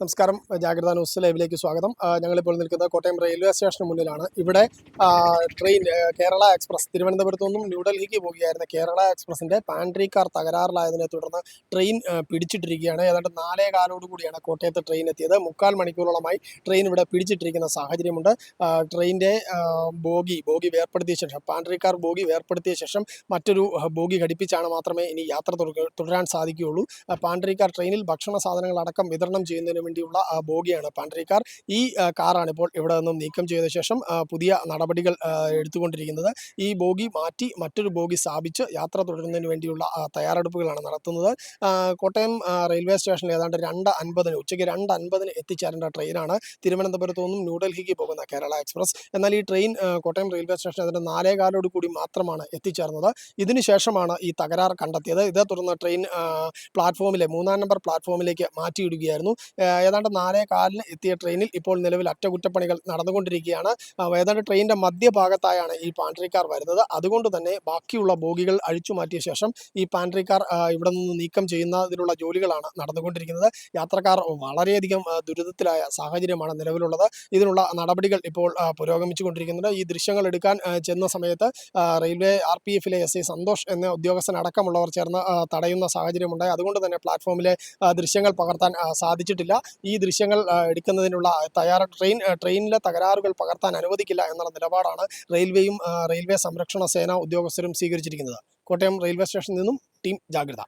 നമസ്കാരം. ജാഗ്രത ന്യൂസ് ലൈവിലേക്ക് സ്വാഗതം. ഞങ്ങളിപ്പോൾ നിൽക്കുന്നത് കോട്ടയം റെയിൽവേ സ്റ്റേഷന് മുന്നിലാണ്. ഇവിടെ ട്രെയിൻ കേരള എക്സ്പ്രസ് തിരുവനന്തപുരത്തു നിന്നും ന്യൂഡൽഹിക്ക് പോകുകയായിരുന്ന കേരള എക്സ്പ്രസിന്റെ പാൻട്രി കാർ തകരാറിലായതിനെ തുടർന്ന് ട്രെയിൻ പിടിച്ചിട്ടിരിക്കുകയാണ്. ഏതാണ്ട് നാലേ കാലോടുകൂടിയാണ് കോട്ടയത്ത് ട്രെയിൻ എത്തിയത്. മുക്കാൽ മണിക്കൂറോളമായി ട്രെയിൻ ഇവിടെ പിടിച്ചിട്ടിരിക്കുന്ന സാഹചര്യമുണ്ട്. ട്രെയിനിന്റെ ബോഗി ബോഗി വേർപ്പെടുത്തിയ ശേഷം പാൻട്രി കാർ ബോഗി വേർപ്പെടുത്തിയ ശേഷം മറ്റൊരു ബോഗി ഘടിപ്പിച്ചാണ് മാത്രമേ ഇനി യാത്ര തുടരാൻ സാധിക്കുകയുള്ളൂ. പാൻട്രി കാർ ട്രെയിനിൽ ഭക്ഷണ സാധനങ്ങൾ അടക്കം വിതരണം ചെയ്യുന്നതിന് വേണ്ടിയുള്ള ബോഗിയാണ് പാൻട്രി കാർ ഈ കാറാണ് ഇപ്പോൾ ഇവിടെ നിന്നും നീക്കം ചെയ്ത ശേഷം പുതിയ നടപടികൾ എടുത്തുകൊണ്ടിരിക്കുന്നത്. ഈ ബോഗി മാറ്റി മറ്റൊരു ബോഗി സ്ഥാപിച്ച് യാത്ര തുടരുന്നതിന് വേണ്ടിയുള്ള തയ്യാറെടുപ്പുകളാണ് നടത്തുന്നത്. കോട്ടയം റെയിൽവേ സ്റ്റേഷനിൽ ഏതാണ്ട് രണ്ട് അൻപതിന് ഉച്ചയ്ക്ക് രണ്ട് അൻപതിന് എത്തിച്ചേരേണ്ട ട്രെയിനാണ് തിരുവനന്തപുരത്തു നിന്നും ന്യൂഡൽഹിക്ക് പോകുന്ന കേരള എക്സ്പ്രസ്. എന്നാൽ ഈ ട്രെയിൻ കോട്ടയം റെയിൽവേ സ്റ്റേഷൻ അതിന്റെ നാലേ കാലോട് കൂടി മാത്രമാണ് എത്തിച്ചേർന്നത്. ഇതിനുശേഷമാണ് ഈ തകരാർ കണ്ടെത്തിയത്. ഇതേ തുടർന്ന് ട്രെയിൻ പ്ലാറ്റ്ഫോമിലെ മൂന്നാം നമ്പർ പ്ലാറ്റ്ഫോമിലേക്ക് മാറ്റിയിടുകയായിരുന്നു. ഏതാണ്ട് നാലേ കാലിന് എത്തിയ ട്രെയിനിൽ ഇപ്പോൾ നിലവിൽ അറ്റകുറ്റപ്പണികൾ നടന്നുകൊണ്ടിരിക്കുകയാണ്. ഏതാണ്ട് ട്രെയിനിന്റെ മധ്യഭാഗത്തായാണ് ഈ പാൻട്രിക്കാർ വരുന്നത്. അതുകൊണ്ട് തന്നെ ബാക്കിയുള്ള ബോഗികൾ അഴിച്ചു മാറ്റിയ ശേഷം ഈ പാൻട്രിക്കാർ ഇവിടെ നിന്ന് നീക്കം ചെയ്യുന്നതിനുള്ള ജോലികളാണ് നടന്നുകൊണ്ടിരിക്കുന്നത്. യാത്രക്കാർ വളരെയധികം ദുരിതത്തിലായ സാഹചര്യമാണ് നിലവിലുള്ളത്. ഇതിനുള്ള നടപടികൾ ഇപ്പോൾ പുരോഗമിച്ചു പുരോഗമിച്ചുകൊണ്ടിരിക്കുന്നുണ്ട്. ഈ ദൃശ്യങ്ങൾ എടുക്കാൻ ചെന്ന സമയത്ത് റെയിൽവേ ആർ പി എഫിലെ എസ് ഐ സന്തോഷ് എന്ന ഉദ്യോഗസ്ഥനടക്കമുള്ളവർ ചേർന്ന് തടയുന്ന സാഹചര്യമുണ്ടായി. അതുകൊണ്ട് തന്നെ പ്ലാറ്റ്ഫോമിലെ ദൃശ്യങ്ങൾ പകർത്താൻ സാധിച്ചിട്ടില്ല. ഈ ദൃശ്യങ്ങൾ എടുക്കുന്നതിനുള്ള തയ്യാറ ട്രെയിൻ ട്രെയിനിലെ തകരാറുകൾ പകർത്താൻ അനുവദിക്കില്ല എന്നുള്ള നിലപാടാണ് റെയിൽവേയും റെയിൽവേ സംരക്ഷണ സേന ഉദ്യോഗസ്ഥരും സ്വീകരിച്ചിരിക്കുന്നത്. കോട്ടയം റെയിൽവേ സ്റ്റേഷനിൽ നിന്നും ടീം ജാഗ്രത.